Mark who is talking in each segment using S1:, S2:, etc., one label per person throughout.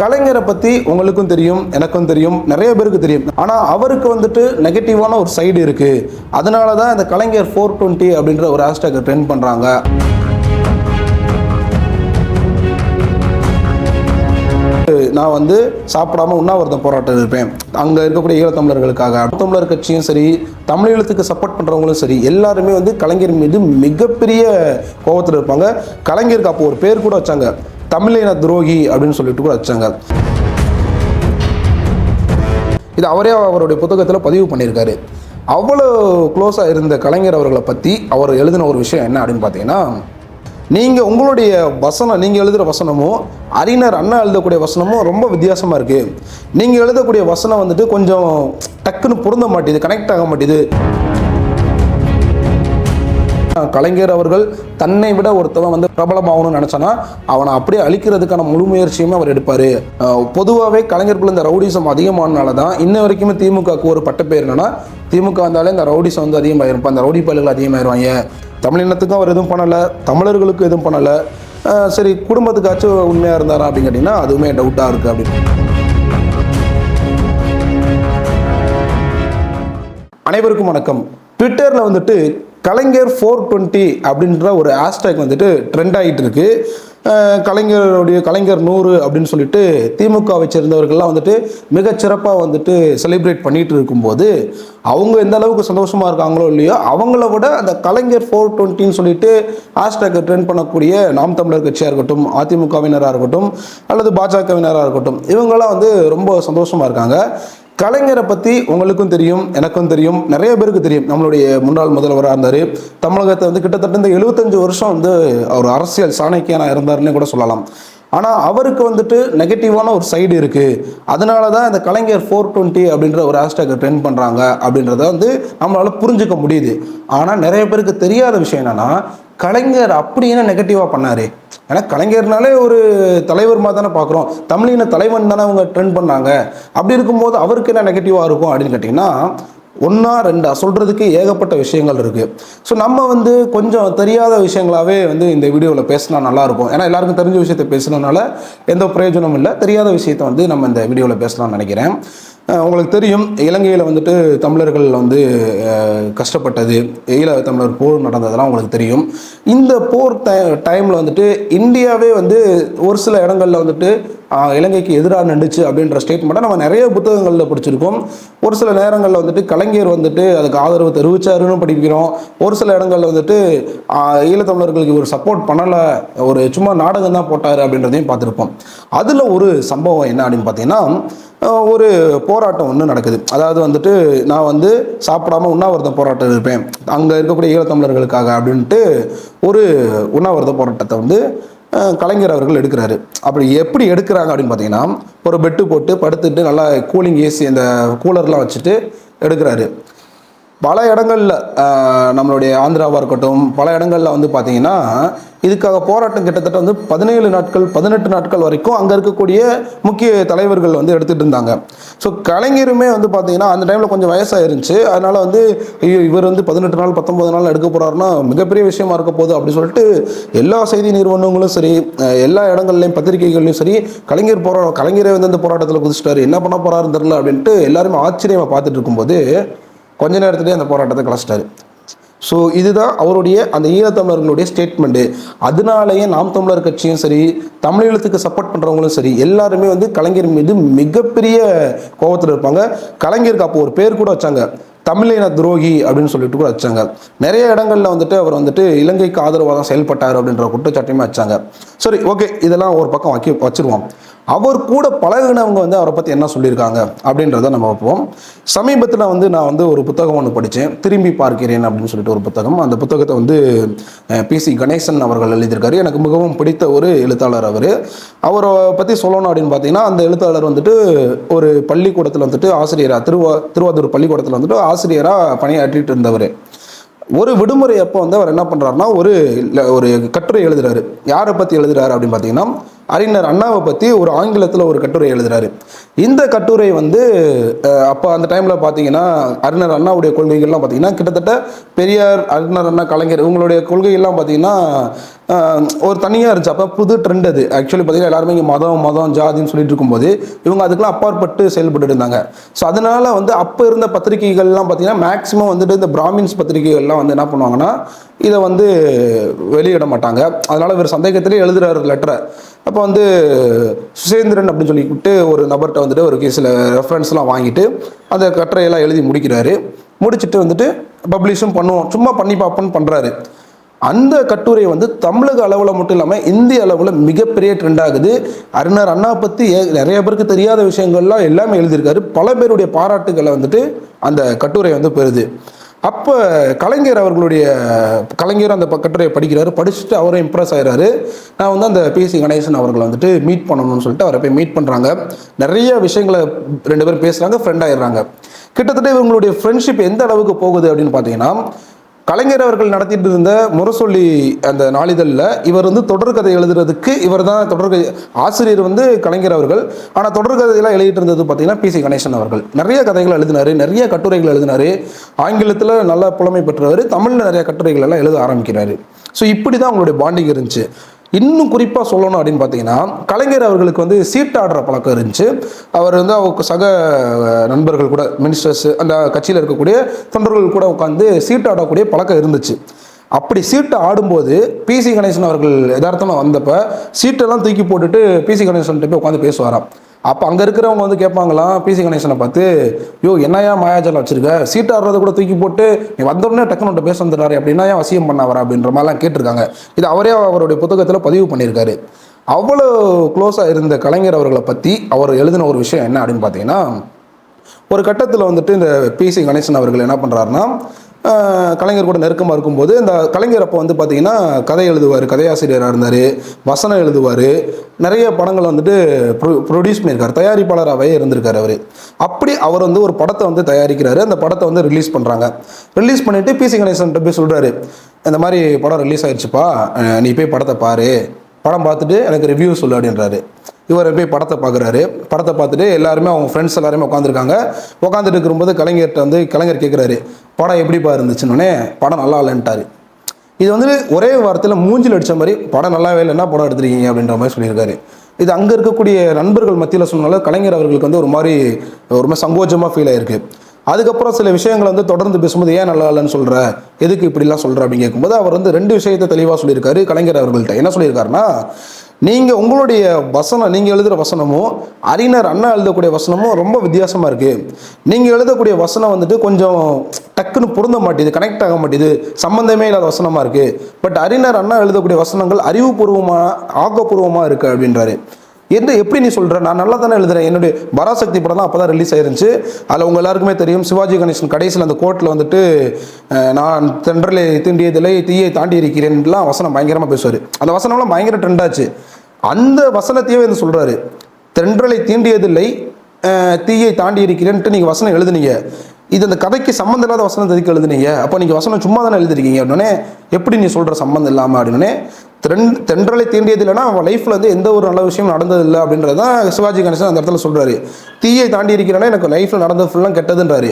S1: கலைஞரை பற்றி உங்களுக்கும் தெரியும் எனக்கும் தெரியும் நிறைய பேருக்கு தெரியும். ஆனால் அவருக்கு வந்துட்டு நெகட்டிவான ஒரு சைடு இருக்குது அதனால தான் இந்த கலைஞர் ஃபோர் டுவெண்ட்டி அப்படின்ற ஒரு ஹேஷ்டேக் ட்ரெண்ட் பண்ணுறாங்க நான் வந்து சாப்பிடாம உண்ணாவிரதம் போராட்டம் இருப்பேன். அங்கே இருக்கக்கூடிய ஈழத்தமிழர்களுக்காக தமிழர் கட்சியும் சரி தமிழீழத்துக்கு சப்போர்ட் பண்ணுறவங்களும் சரி எல்லாருமே வந்து கலைஞர் மீது மிகப்பெரிய கோபத்தில் இருப்பாங்க. கலைஞருக்கு அப்போ ஒரு பேர் கூட வச்சாங்க. தமிழின துரோகி அப்படின்னு சொல்லிட்டு கூட வச்சாங்க. இது அவரே அவருடைய புத்தகத்தில் பதிவு பண்ணியிருக்காரு. அவ்வளோ க்ளோஸாக இருந்த கலைஞர் அவர்களை பற்றி அவர் எழுதின ஒரு விஷயம் என்ன அப்படின்னு பார்த்தீங்கன்னா நீங்கள் உங்களுடைய வசனம் நீங்கள் எழுதுகிற வசனமும் அறிஞர் அண்ணா எழுதக்கூடிய வசனமும் ரொம்ப வித்தியாசமாக இருக்குது நீங்கள் எழுதக்கூடிய வசனம் வந்துட்டு கொஞ்சம் டக்குன்னு பொருந்த மாட்டேது கனெக்ட் ஆக மாட்டேது. கலைஞர் அவர்கள் தன்னை விட ஒருத்தவன் வந்து பிரபலமாகணும்னு நினச்சானா அவனை அப்படியே அழிக்கிறதுக்கான முழு முயற்சியுமே அவர் எடுப்பார். பொதுவாகவே கலைஞர்கள் இந்த ரவுடிசம் அதிகமானனால தான் இன்ன வரைக்குமே திமுகவுக்கு ஒரு பட்டப்பேர் என்னன்னா திமுக வந்தாலே இந்த ரவுடிசம் வந்து அதிகமாகிருப்பான் அந்த ரவுடி பயல்கள் அதிகமாயிருவாங்க. தமிழினத்துக்கும் அவர் எதுவும் பண்ணலை தமிழர்களுக்கும் எதுவும் பண்ணலை. சரி குடும்பத்துக்காச்சும் உண்மையாக இருந்தாரா அப்படின்னு கேட்டிங்கன்னா அதுவுமே டவுட்டாக இருக்குது அப்படின்னு. அனைவருக்கும் வணக்கம். ட்விட்டரில் வந்துட்டு கலைஞர் ஃபோர் டுவெண்ட்டி அப்படின்ற ஒரு ஹேஷ்டேக் வந்துட்டு ட்ரெண்ட் ஆகிட்டு இருக்கு கலைஞருடைய கலைஞர் நூறு அப்படின்னு சொல்லிட்டு திமுகவை சேர்ந்தவர்கள்லாம் வந்துட்டு மிகச்சிறப்பாக வந்துட்டு செலிப்ரேட் பண்ணிட்டு இருக்கும்போது அவங்க எந்த அளவுக்கு சந்தோஷமாக இருக்காங்களோ இல்லையோ அவங்கள விட அந்த கலைஞர் ஃபோர் டுவெண்ட்டின்னு சொல்லிட்டு ஹேஷ்டேக்கை ட்ரெண்ட் பண்ணக்கூடிய நாம் தமிழர் கட்சியாக இருக்கட்டும் அதிமுகவினராக இருக்கட்டும் அல்லது பாஜகவினராக இருக்கட்டும் இவங்கெல்லாம் வந்து ரொம்ப சந்தோஷமாக இருக்காங்க. கலைஞரை பற்றி உங்களுக்கும் தெரியும் எனக்கும் தெரியும் நிறைய பேருக்கு தெரியும். நம்மளுடைய முன்னாள் முதல்வராக இருந்தார். தமிழகத்தை வந்து கிட்டத்தட்ட இந்த எழுபத்தஞ்சு வருஷம் வந்து அவர் அரசியல் சாணக்கியனாக இருந்தாருன்னு கூட சொல்லலாம். ஆனால் அவருக்கு வந்துட்டு நெகட்டிவான ஒரு சைடு இருக்குது அதனால தான் இந்த கலைஞர் ஃபோர் டுவெண்ட்டி அப்படின்ற ஒரு ஹேஷ்டேக் ட்ரெண்ட் பண்ணுறாங்க அப்படின்றத வந்து நம்மளால் புரிஞ்சுக்க முடியுது. ஆனால் நிறைய பேருக்கு தெரியாத விஷயம் என்னென்னா கலைஞர் அப்படி என்ன நெகட்டிவாக பண்ணார்? ஏன்னா கலைஞர்னாலே ஒரு தலைவர் மாதிரி தானே பார்க்குறோம். தமிழின தலைவன் தானே அவங்க ட்ரெண்ட் பண்ணாங்க. அப்படி இருக்கும்போது அவருக்கு என்ன நெகட்டிவாக இருக்கும் அப்படின்னு கேட்டிங்கன்னா ஒன்றா ரெண்டா சொல்கிறதுக்கு ஏகப்பட்ட விஷயங்கள் இருக்குது ஸோ நம்ம வந்து கொஞ்சம் தெரியாத விஷயங்களாகவே வந்து இந்த வீடியோவில் பேசினா நல்லாயிருக்கும் ஏன்னா எல்லாருக்கும் தெரிஞ்ச விஷயத்தை பேசுனதுனால எந்த பிரயோஜனமும் இல்லை. தெரியாத விஷயத்தை வந்து நம்ம இந்த வீடியோவில் பேசலாம்னு நினைக்கிறேன். உங்களுக்கு தெரியும் இலங்கையில் வந்துட்டு தமிழர்கள் வந்து கஷ்டப்பட்டது. ஈழ தமிழர் போர் நடந்ததெல்லாம் உங்களுக்கு தெரியும். இந்த போர் டைமில் வந்துட்டு இந்தியாவே வந்து ஒரு சில இடங்களில் வந்துட்டு இலங்கைக்கு எதிராக நின்றுச்சு அப்படின்ற ஸ்டேட்மெண்ட்டை நம்ம நிறைய புத்தகங்களில் படிச்சிருக்கோம். ஒரு சில நேரங்களில் வந்துட்டு கலைஞர் வந்துட்டு அதுக்கு ஆதரவு தெரிவிச்சாருன்னு படிக்கிறோம். ஒரு சில இடங்களில் வந்துட்டு ஈழத்தமிழர்களுக்கு ஒரு சப்போர்ட் பண்ணலை ஒரு சும்மா நாடகம் தான் போட்டார் அப்படின்றதையும் பார்த்துருப்போம். அதில் ஒரு சம்பவம் என்ன அப்படின்னு பார்த்தீங்கன்னா ஒரு போராட்டம் ஒன்று நடக்குது. அதாவது வந்துட்டு நான் வந்து சாப்பிடாம உண்ணாவிரதம் போராட்டம் இருப்பேன். அங்கே இருக்கக்கூடிய ஈழத்தமிழர்களுக்காக அப்படின்ட்டு ஒரு உண்ணாவிரத போராட்டத்தை வந்து கலைஞர் அவர்கள் எடுக்கிறாரு. அப்படி எப்படி எடுக்கிறாங்க அப்படின்னு பார்த்தீங்கன்னா ஒரு பெட்டு போட்டு படுத்துட்டு நல்லா கூலிங் ஏசி அந்த கூலர்லாம் வச்சுட்டு எடுக்கிறாரு. பல இடங்களில் நம்மளுடைய ஆந்திராவாக இருக்கட்டும் பல இடங்களில் வந்து பார்த்தீங்கன்னா இதுக்காக போராட்டம் கிட்டத்தட்ட வந்து பதினேழு நாட்கள் பதினெட்டு நாட்கள் வரைக்கும் அங்கே இருக்கக்கூடிய முக்கிய தலைவர்கள் வந்து எடுத்துகிட்டு இருந்தாங்க. ஸோ கலைஞருமே வந்து பார்த்தீங்கன்னா அந்த டைமில் கொஞ்சம் வயசாயிருந்துச்சு. அதனால் வந்து ஐயோ இவர் வந்து பதினெட்டு நாள் பத்தொம்பது நாள் எடுக்க போகிறாருன்னா மிகப்பெரிய விஷயமா இருக்க போகுது அப்படின்னு சொல்லிட்டு எல்லா செய்தி நிறுவனங்களும் சரி எல்லா இடங்கள்லையும் பத்திரிகைகள்லையும் சரி கலைஞர் போரா கலைஞரே வந்து அந்த போராட்டத்தில் குதிச்சிட்டாரு. என்ன பண்ண போகிறாருன்னு தெரில அப்படின்ட்டு எல்லாருமே ஆச்சரியமாக பார்த்துட்டு இருக்கும்போது கொஞ்ச நேரத்துலேயே அந்த போராட்டத்தை கலைச்சிட்டாரு. ஸோ இதுதான் அவருடைய அந்த ஈழத்தமிழர்களுடைய ஸ்டேட்மெண்ட்டு அதனாலேயே நாம் தமிழர் கட்சியும் சரி தமிழீழத்துக்கு சப்போர்ட் பண்ணுறவங்களும் சரி எல்லாருமே வந்து கலைஞர் மீது மிகப்பெரிய கோபத்தில் இருப்பாங்க. கலைஞருக்கு அப்போ ஒரு பேர் கூட வச்சாங்க. தமிழின துரோகி அப்படின்னு சொல்லிட்டு கூட வச்சாங்க. நிறைய இடங்களில் வந்துட்டு அவர் வந்துட்டு இலங்கைக்கு ஆதரவாக தான் செயல்பட்டார் அப்படின்ற குற்றச்சாட்டையுமே வச்சாங்க. சரி ஓகே இதெல்லாம் ஒரு பக்கம் வைக்க வச்சிருவோம். அவர் கூட பழகினவங்க வந்து அவரை பற்றி என்ன சொல்லியிருக்காங்க அப்படின்றத நம்ம பார்ப்போம். சமீபத்தில் வந்து நான் வந்து ஒரு புத்தகம் ஒன்று படித்தேன் திரும்பி பார்க்கிறேன் அப்படின்னு சொல்லிட்டு ஒரு புத்தகம். அந்த புத்தகத்தை வந்து பிசி கணேசன் அவர்கள் எழுதியிருக்காரு. எனக்கு மிகவும் பிடித்த ஒரு எழுத்தாளர் அவர். அவரை பற்றி சொல்லணும் அப்படின்னு பார்த்தீங்கன்னா அந்த எழுத்தாளர் வந்துட்டு ஒரு பள்ளிக்கூடத்தில் வந்துட்டு ஆசிரியராக திருவா திருவாரூர் பள்ளிக்கூடத்தில் வந்துட்டு ஆசிரியராக பணியாற்றிட்டு இருந்தவர். ஒரு விடுமுறை அப்போ வந்து அவர் என்ன பண்ணுறாருன்னா ஒரு ஒரு கட்டுரை எழுதுறாரு. யாரை பற்றி எழுதுறாரு அப்படின்னு பார்த்தீங்கன்னா அறிஞர் அண்ணாவை பற்றி ஒரு ஆங்கிலத்தில் ஒரு கட்டுரை எழுதுறாரு. இந்த கட்டுரை வந்து அப்போ அந்த டைமில் பார்த்தீங்கன்னா அறிஞர் அண்ணாவுடைய கொள்கைகள்லாம் பார்த்தீங்கன்னா கிட்டத்தட்ட பெரியார் அறிஞர் அண்ணா கலைஞர் இவங்களுடைய கொள்கைகள்லாம் பார்த்தீங்கன்னா ஒரு தனியாக இருந்துச்சு. அப்போ புது ட்ரெண்ட் அது. ஆக்சுவலி பார்த்தீங்கன்னா எல்லாருமே இங்கே மதம் மதம் ஜாதின்னு சொல்லிட்டு இருக்கும்போது இவங்க அதுக்கெல்லாம் அப்பாற்பட்டு செயல்பட்டு இருந்தாங்க. ஸோ அதனால வந்து அப்போ இருந்த பத்திரிகைகள்லாம் பார்த்தீங்கன்னா மேக்ஸிமம் வந்துட்டு இந்த பிராமின்ஸ் பத்திரிகைகள்லாம் வந்து என்ன பண்ணுவாங்கன்னா இதை வந்து வெளியிட மாட்டாங்க. அதனால இவர் சந்தேகத்திலே எழுதுகிறார் லெட்டரை அப்போ வந்து சுசேந்திரன் அப்படின்னு சொல்லிவிட்டு ஒரு நபர்கிட்ட வந்துட்டு ஒரு கேஸில் ரெஃபரன்ஸ்லாம் வாங்கிட்டு அந்த கட்டுரையெல்லாம் எழுதி முடிக்கிறாரு. முடிச்சுட்டு வந்துட்டு பப்ளிஷும் பண்ணுவோம். சும்மா பண்ணி பார்ப்போம்னு பண்ணுறாரு அந்த கட்டுரை வந்து தமிழக அளவில் மட்டும் இல்லாமல் இந்திய அளவில் மிகப்பெரிய ட்ரெண்ட் ஆகுது. அறிஞர் அண்ணா பற்றி நிறைய பேருக்கு தெரியாத விஷயங்கள்லாம் எல்லாமே எழுதியிருக்காரு. பல பேருடைய பாராட்டுகளை வந்துட்டு அந்த கட்டுரை வந்து பெறுது. அப்போ கலைஞர் அவர்களுடைய கலைஞர் அந்த கட்டுரையை படிக்கிறாரு படிச்சுட்டு அவரும் இம்ப்ரெஸ் ஆயிடுறாரு நான் வந்து அந்த பிசி கணேசன் அவர்களை வந்துட்டு மீட் பண்ணணும்னு சொல்லிட்டு அவரை போய் மீட் பண்ணுறாங்க நிறைய விஷயங்களை ரெண்டு பேரும் பேசுகிறாங்க ஃப்ரெண்ட் ஆயிடுறாங்க. கிட்டத்தட்ட இவங்களுடைய ஃப்ரெண்ட்ஷிப் எந்த அளவுக்கு போகுது அப்படின்னு பார்த்தீங்கன்னா கலைஞர் அவர்கள் நடத்திட்டு இருந்த முரசொல்லி அந்த நாளிதழில் இவர் வந்து தொடர்கதை எழுதுறதுக்கு இவர் தான் தொடர்கதை ஆசிரியர் வந்து கலைஞர் அவர்கள். ஆனால் தொடர்கதையெல்லாம் எழுதிட்டு இருந்தது பார்த்தீங்கன்னா பிசி கணேசன் அவர்கள். நிறைய கதைகள் எழுதினாரு நிறைய கட்டுரைகள் எழுதினாரு. ஆங்கிலத்தில் நல்ல புலமை பெற்றவர். தமிழில் நிறைய கட்டுரைகள் எல்லாம் எழுத ஆரம்பிக்கிறாரு. ஸோ இப்படி தான் அவங்களுடைய பாண்டிங் இருந்துச்சு. இன்னும் குறிப்பாக சொல்லணும் அப்படின்னு பார்த்தீங்கன்னா கலைஞர் அவர்களுக்கு வந்து சீட்டாடுற ஆடுற பழக்கம் இருந்துச்சு. அவர் வந்து அவங்க சக நண்பர்கள் கூட மினிஸ்டர்ஸ் அந்த கட்சியில் இருக்கக்கூடிய தொண்டர்கள் கூட உட்காந்து சீட்டாடக்கூடிய பழக்கம் இருந்துச்சு. அப்படி சீட்டு ஆடும்போது பிசி கணேசன் அவர்கள் யதார்த்தமாக வந்தப்போ சீட்டெல்லாம் தூக்கி போட்டுட்டு பிசி கணேசன் போய் உட்காந்து பேசுவாராம். அப்போ அங்கே இருக்கிறவங்க வந்து கேட்பாங்களாம் பிசி கணேசனை பார்த்து யோ என்னையா மாயாஜலம் வச்சிருக்க? சீட் ஆடுறத கூட தூக்கி போட்டு நீ வந்தோடனே டக்குனு பேச வந்துடுறாரு. அப்படின்னா ஏன் வசியம் பண்ணவரா அப்படின்ற மாதிரிலாம் கேட்டிருக்காங்க. இது அவரே அவருடைய புத்தகத்தில் பதிவு பண்ணியிருக்காரு. அவ்வளோ க்ளோஸாக இருந்த கலைஞர் அவர்களை பற்றி அவர் எழுதின ஒரு விஷயம் என்ன அப்படின்னு பார்த்தீங்கன்னா ஒரு கட்டத்தில் வந்துட்டு இந்த பிசி கணேசன் அவர்கள் என்ன பண்ணுறாருன்னா கலைஞர் கூட நெருக்கமாக இருக்கும்போது இந்த கலைஞர் அப்போ வந்து பார்த்தீங்கன்னா கதை எழுதுவார் கதையாசிரியராக இருந்தார் வசனம் எழுதுவார். நிறைய படங்களை வந்துட்டு ப்ரொ ப்ரொடியூஸ் பண்ணியிருக்கார். தயாரிப்பாளராகவே இருந்திருக்கார் அவர். அப்படி அவர் வந்து ஒரு படத்தை வந்து தயாரிக்கிறாரு. அந்த படத்தை வந்து ரிலீஸ் பண்ணுறாங்க ரிலீஸ் பண்ணிவிட்டு பிசி கணேசன்ட்ட போய் சொல்கிறாரு இந்த மாதிரி படம் ரிலீஸ் ஆயிடுச்சுப்பா நீ போய் படத்தை பாரு. படம் பார்த்துட்டு எனக்கு ரிவ்யூ சொல்லு அப்படின்றாரு. இவர் போய் படத்தை பார்க்குறாரு. படத்தை பார்த்துட்டு எல்லாருமே அவங்க ஃப்ரெண்ட்ஸ் எல்லாருமே உட்காந்துருக்காங்க உட்காந்துட்டு இருக்கும்போது கலைஞர்கிட்ட வந்து கலைஞர் கேட்குறாரு படம் எப்படிப்பா இருந்துச்சுன்னொடனே படம் நல்லா இல்லைன்ட்டாரு. இது வந்து ஒரே வாரத்தில் மூஞ்சில் அடித்த மாதிரி படம் நல்லாவே இல்லை என்ன படம் எடுத்திருக்கீங்க அப்படின்ற மாதிரி சொல்லியிருக்காரு. இது அங்கே இருக்கக்கூடிய நண்பர்கள் மத்தியில் சொன்னால கலைஞர் அவர்களுக்கு வந்து ஒரு மாதிரி ஒரு மாதிரி சங்கோஜமாக ஃபீல் ஆயிருக்கு. அதுக்கப்புறம் சில விஷயங்களை வந்து தொடர்ந்து பேசும்போது ஏன் நல்லா இல்லைன்னு சொல்கிற எதுக்கு இப்படிலாம் சொல்கிற அப்படின்னு கேட்கும்போது அவர் வந்து ரெண்டு விஷயத்தை தெளிவாக சொல்லியிருக்காரு கலைஞர் அவர்கள்ட்ட. என்ன சொல்லியிருக்காருன்னா நீங்கள் உங்களுடைய வசனம் நீங்கள் எழுதுகிற வசனமும் அறிஞர் அண்ணா எழுதக்கூடிய வசனமும் ரொம்ப வித்தியாசமாக இருக்குது நீங்கள் எழுதக்கூடிய வசனம் வந்துட்டு கொஞ்சம் டக்குன்னு பொருந்த மாட்டேது கனெக்ட் ஆக மாட்டேது சம்மந்தமே இல்லாத வசனமாக இருக்குது பட் அறிஞர் அண்ணா எழுதக்கூடிய வசனங்கள் அறிவுபூர்வமாக ஆக்கப்பூர்வமாக இருக்குது அப்படின்றாரு. எந்த எப்படி நீ சொல்கிற நான் நல்லா தானே எழுதுறேன். என்னுடைய பராசக்தி படம் தான் அப்போ தான் ரிலீஸ் ஆயிருந்துச்சு. அதில் உங்கள் எல்லாருக்குமே தெரியும் சிவாஜி கணேசன் கடைசியில் அந்த கோர்ட்டில் வந்துட்டு நான் தென்றலை தீண்டியதில்லை தீயை தாண்டி இருக்கிறேன்லாம் வசனம் பயங்கரமாக பேசுவார். அந்த வசனம்லாம் பயங்கர ட்ரெண்டாச்சு அந்த வசனத்தையே வந்து சொல்கிறாரு தென்றலை தீண்டியதில்லை தீயை தாண்டி இருக்கிறேன்ட்டு நீங்கள் வசனம் எழுதுனீங்க. இது அந்த கதைக்கு சம்மந்தம் இல்லாத வசனம் எதுக்கு எழுதுனீங்க. அப்போ நீங்கள் வசனம் சும்மா தானே எழுதிருக்கீங்க அப்படின்னே எப்படி நீ சொல்கிற சம்மந்தம் இல்லாமல் அப்படின்னே தென் தென்றலை தீண்டியது இல்லைன்னா அவன் லைஃப்பில் வந்து எந்த ஒரு நல்ல விஷயம் நடந்ததில்லை அப்படின்றது தான் சிவாஜி கணேசன் அந்த இடத்துல சொல்கிறாரு தீயை தாண்டி இருக்கிறனா எனக்கு லைஃப்பில் நடந்தது ஃபுல்லாக கெட்டதுன்றாரு.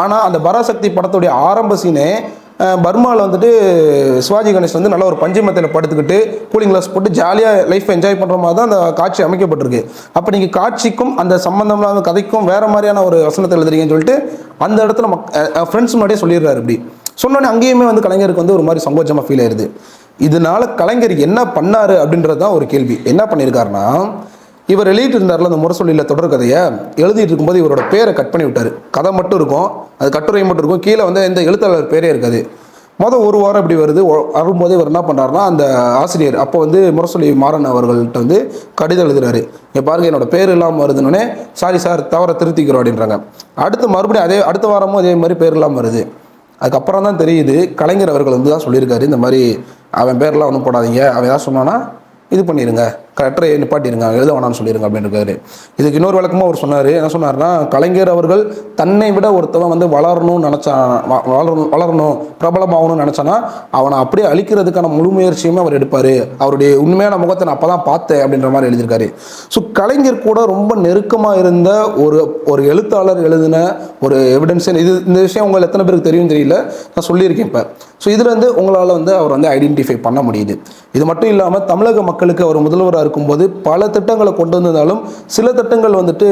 S1: ஆனால் அந்த பராசக்தி படத்துடைய ஆரம்ப சீனே பர்மாவில் வந்துட்டு சிவாஜி கணேஷ் வந்து நல்ல ஒரு பஞ்சமத்தில் படுத்துக்கிட்டு கூலிங் கிளாஸ் போட்டு ஜாலியாக லைஃப் என்ஜாய் பண்ணுற மாதிரி தான் அந்த காட்சி அமைக்கப்பட்டிருக்கு. அப்போ நீங்கள் காட்சிக்கும் அந்த சம்மந்தமான கதைக்கும் வேறு மாதிரியான ஒரு வசனத்தை எழுதுறீங்கன்னு சொல்லிட்டு அந்த இடத்துல மக் ஃப்ரெண்ட்ஸ் முன்னாடியே சொல்லிடுறாரு இப்படி. சொன்னோன்னே அங்கேயுமே வந்து கலைஞருக்கு வந்து ஒரு மாதிரி சங்கோச்சமாக ஃபீல் ஆயிடுது இதனால கலைஞர் என்ன பண்ணாரு அப்படின்றது தான் ஒரு கேள்வி. என்ன பண்ணியிருக்காருன்னா இவர் எழுதிட்டு இருந்தார்ல அந்த முரசொலியில் தொடர் கதையை? எழுதிட்டு இருக்கும்போது இவரோட பேரை கட் பண்ணி விட்டாரு. கதை மட்டும் இருக்கும். அது கட்டுரை மட்டும் இருக்கும். கீழே வந்து எந்த எழுத்தாளர் பேரே இருக்காது. மொதல் ஒரு வாரம் இப்படி வருது. வரும்போது இவர் என்ன பண்ணுறாருனா அந்த ஆசிரியர் அப்போ வந்து முரசொலி மாறன் அவர்கள்ட்ட வந்து கடிதம் எழுதுறாரு. இங்கே பாருங்க என்னோட பேர் இல்லாமல் வருதுன்னொடனே சாரி சார் தவற திருத்திக்கிறோம் அப்படின்றாங்க. அடுத்து மறுபடியும் அதே அடுத்த வாரமும் அதே மாதிரி பேர் இல்லாமல் வருது. அதுக்கப்புறம் தான் தெரியுது கலைஞர் அவர்கள் வந்து தான் சொல்லியிருக்காரு. இந்த மாதிரி அவன் பேர்லாம் ஒன்றும் போடாதீங்க. அவன் ஏதாவது சொன்னான்னா இது பண்ணிடுங்க லெட்டரை நிப்பாட்டிருங்க எழுத வேணாம்னு சொல்லிடுங்க அப்படின்னு இருக்காரு. இதுக்கு இன்னொரு விளக்கமாக அவர் சொன்னார். என்ன சொன்னார்னா கலைஞர் அவர்கள் தன்னை விட ஒருத்தவன் வந்து வளரணும்னு நினச்சான் வளரணும் வளரணும் பிரபலமாகணும்னு நினச்சானா அவனை அப்படியே அழிக்கிறதுக்கான முழு முயற்சியுமே அவர் எடுப்பார். அவருடைய உண்மையான முகத்தை நான் அப்போ தான் பார்த்தேன் அப்படின்ற மாதிரி எழுதியிருக்காரு. ஸோ கலைஞர் கூட ரொம்ப நெருக்கமாக இருந்த ஒரு ஒரு எழுத்தாளர் எழுதின ஒரு எவிடன்ஸ் இது இந்த விஷயம் உங்களுக்கு எத்தனை பேருக்கு தெரியும் தெரியல. நான் சொல்லியிருக்கேன் இப்போ. ஸோ இதுலேருந்து உங்களால் வந்து அவர் வந்து ஐடென்டிஃபை பண்ண முடியுது. இது மட்டும் இல்லாமல் தமிழக மக்களுக்கு அவர் முதல்வராக இருக்கும்போது பல திட்டங்களை கொண்டு வந்திருந்தாலும் சில திட்டங்கள் வந்துட்டு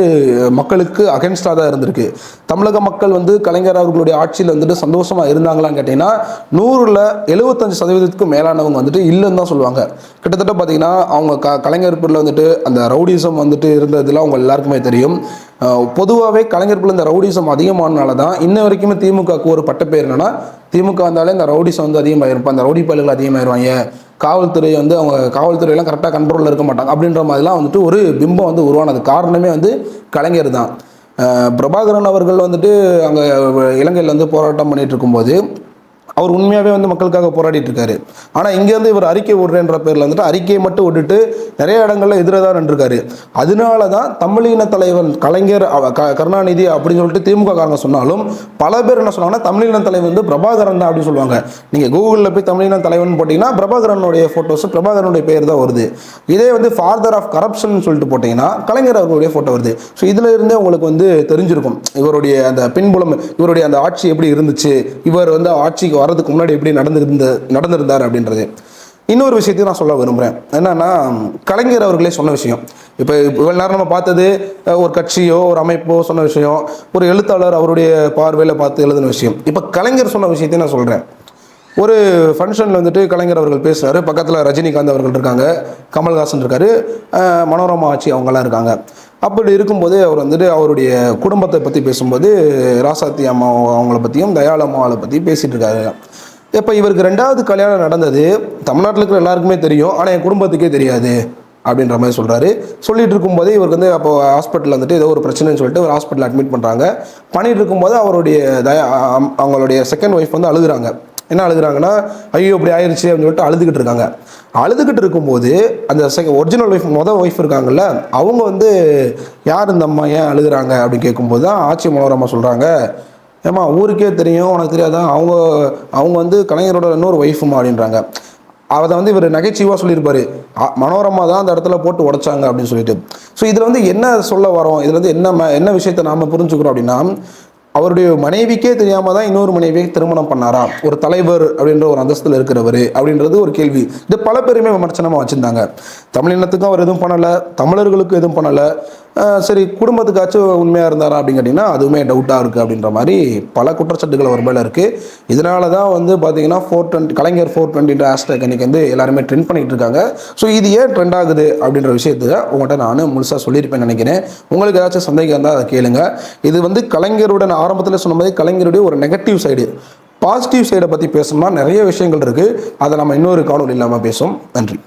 S1: மக்களுக்கு அகென்ஸ்டாக தான் இருந்திருக்கு. தமிழக மக்கள் வந்து கலைஞர் அவர்களுடைய ஆட்சியில் வந்துட்டு சந்தோஷமாக இருந்தாங்களான்னு கேட்டிங்கன்னா நூறில் எழுபத்தஞ்சு சதவீதத்துக்கும் மேலானவங்க வந்துட்டு இல்லைன்னு தான் சொல்லுவாங்க. கிட்டத்தட்ட பார்த்தீங்கன்னா அவங்க க கலைஞர் பொருளில் வந்துட்டு அந்த ரவுடிசம் வந்துட்டு இருந்ததுலாம் அவங்க எல்லாருக்குமே தெரியும். பொதுவாகவே கலைஞர் இந்த ரவுடிசம் அதிகமானனால தான் இன்ன வரைக்குமே திமுகவுக்கு ஒரு பட்டப்பேர் என்னன்னா திமுக வந்தாலே இந்த ரவுடிசம் வந்து அதிகமாயிருப்பா அந்த ரவுடி பயல்கள் அதிகமாயிருவாங்க. காவல்துறை வந்து அவங்க காவல்துறையெல்லாம் கரெக்டாக கண்ட்ரோலில் இருக்க மாட்டாங்க. அப்படின்ற மாதிரிலாம் வந்துட்டு ஒரு பிம்பம் வந்து உருவானது. காரணமே வந்து கலைஞர் தான். பிரபாகரன் அவர்கள் வந்துட்டு அங்கே இலங்கையில் வந்து போராட்டம் பண்ணிகிட்டு இருக்கும்போது அவர் உண்மையாகவே வந்து மக்களுக்காக போராடிட்டு இருக்காரு ஆனால் இங்கேருந்து இவர் அறிக்கை விடுறேன்ற பேரில் வந்துட்டு அறிக்கையை மட்டும் விட்டுட்டு நிறைய இடங்களில் எதிராக தான் நின்றுருக்காரு. அதனால தான் தமிழின தலைவன் கலைஞர் க- கருணாநிதி அப்படின்னு சொல்லிட்டு திமுக காரங்க சொன்னாலும் பல பேர் என்ன சொன்னாங்கன்னா தமிழின தலைவன் வந்து பிரபாகரன் தான் அப்படின்னு சொல்லுவாங்க. நீங்கள் கூகுளில் போய் தமிழின தலைவன் போட்டிங்கன்னா பிரபாகரனுடைய ஃபோட்டோஸ் பிரபாகரனுடைய பேர் தான் வருது. இதே வந்து ஃபாதர் ஆஃப் கரப்ஷன் சொல்லிட்டு போட்டிங்கன்னா கலைஞர் அவர்களுடைய ஃபோட்டோ வருது. ஸோ இதில் இருந்தே உங்களுக்கு வந்து தெரிஞ்சிருக்கும். இவருடைய அந்த பின்புலம் இவருடைய அந்த ஆட்சி எப்படி இருந்துச்சு இவர் வந்து ஆட்சிக்கு வர்றதுக்கு முன்னாடி எப்படி நடந்திருந்த நடந்திருந்தார் அப்படின்றது. இன்னொரு விஷயத்தையும் நான் சொல்ல விரும்புகிறேன் என்னன்னா கலைஞர் அவர்களே சொன்ன விஷயம். இப்போ இவ்வளோ நேரம் நம்ம பார்த்தது ஒரு கட்சியோ ஒரு அமைப்போ சொன்ன விஷயம் ஒரு எழுத்தாளர் அவருடைய பார்வையில் பார்த்து எழுதின விஷயம். இப்போ கலைஞர் சொன்ன விஷயத்தையும் நான் சொல்கிறேன் ஒரு ஃபங்க்ஷனில் வந்துட்டு கலைஞர் அவர்கள் பேசுகிறாரு பக்கத்தில் ரஜினிகாந்த் அவர்கள் இருக்காங்க கமல்ஹாசன் இருக்காரு மனோரமா ஆட்சி அவங்கெல்லாம் இருக்காங்க. அப்படி இருக்கும்போது அவர் வந்துட்டு அவருடைய குடும்பத்தை பற்றி பேசும்போது ராசாத்தி அம்மா அவங்கள பற்றியும் தயாள அம்மாவை பற்றி பேசிகிட்டு இருக்காரு. இப்போ இவருக்கு ரெண்டாவது கல்யாணம் நடந்தது தமிழ்நாட்டில் இருக்கிற எல்லாருக்குமே தெரியும் ஆனால் என் குடும்பத்துக்கே தெரியாது அப்படின்ற மாதிரி சொல்கிறாரு சொல்லிட்டு இருக்கும்போது இவருக்கு வந்து அப்போ ஹாஸ்பிட்டலில் வந்துட்டு ஏதோ ஒரு பிரச்சனைன்னு சொல்லிட்டு ஒரு ஹாஸ்பிட்டலில் அட்மிட் பண்ணுறாங்க பண்ணிட்டு இருக்கும்போது அவருடைய தயா அம்- அவங்களுடைய செகண்ட் ஒய்ஃப் வந்து அழுகுறாங்க. என்ன அழுகுறாங்கன்னா ஐயோ இப்படி ஆயிடுச்சு அப்படின்னு சொல்லிட்டு அழுதுகிட்டு இருக்காங்க. அழுதுகிட்டு இருக்கும்போது அந்த செகண்ட் ஒரிஜினல் ஒய்ஃப் மொதல் ஒய்ஃப் இருக்காங்கல்ல அவங்க வந்து யார் இந்த அம்மா? ஏன் அழுகுறாங்க? அப்படின்னு கேட்கும்போது தான் ஆட்சி மனோரமா சொல்கிறாங்க ஏம்மா ஊருக்கே தெரியும் உனக்கு தெரியாதான் அவங்க அவங்க வந்து கலைஞரோட இன்னொரு ஒய்ஃபுமா அப்படின்றாங்க. அதை வந்து இவர் நகைச்சுவாக சொல்லியிருப்பாரு. மனோரமாக மனோரமா தான் அந்த இடத்துல போட்டு உடைச்சாங்க அப்படின்னு சொல்லிட்டு. ஸோ இதில் வந்து என்ன சொல்ல வரோம்? இதில் வந்து என்ன ம- என்ன விஷயத்தை நாம் புரிஞ்சுக்கிறோம் அப்படின்னா அவருடைய மனைவிக்கே தெரியாம தான் இன்னொரு மனைவியை திருமணம் பண்ணாரா? ஒரு தலைவர் அப்படின்ற ஒரு அந்தஸ்தில் இருக்கிறவர் அப்படின்றது ஒரு கேள்வி. இது பல பேருமே விமர்சனமாக வச்சுருந்தாங்க. தமிழினத்துக்கும் அவர் எதுவும் பண்ணலை தமிழர்களுக்கும் எதுவும் பண்ணலை. சரி குடும்பத்துக்காச்சும் உண்மையாக இருந்தாரா அப்படின்னு கேட்டிங்கன்னா அதுவுமே டவுட்டாக இருக்குது அப்படின்ற மாதிரி பல குற்றச்சாட்டுகள் அவர் மேலே இருக்குது இதனால தான் வந்து பார்த்தீங்கன்னா ஃபோர் டுவெண்ட்டி கலைஞர் ஃபோர் டுவெண்ட்டின்ற ஹேஷ்டேக் அன்றைக்கி வந்து எல்லாருமே ட்ரெண்ட் பண்ணிகிட்டு இருக்காங்க. ஸோ இது ஏன் ட்ரெண்ட் ஆகுது அப்படின்ற விஷயத்தை உங்கள்கிட்ட நான் முழுசாக சொல்லியிருப்பேன்னு நினைக்கிறேன். உங்களுக்கு ஏதாச்சும் சந்தேகம் இருந்தால் அதை கேளுங்க. இது வந்து கலைஞருடன் ஆரம்பத்தில் சொன்ன மாதிரி கலைஞருடைய ஒரு நெகட்டிவ் சைடு பாசிட்டிவ் சைடை பற்றி பேசணும்னா நிறைய விஷயங்கள் இருக்குது அதை நம்ம இன்னொரு காணொலி இல்லாமல் பேசுவோம். நன்றி.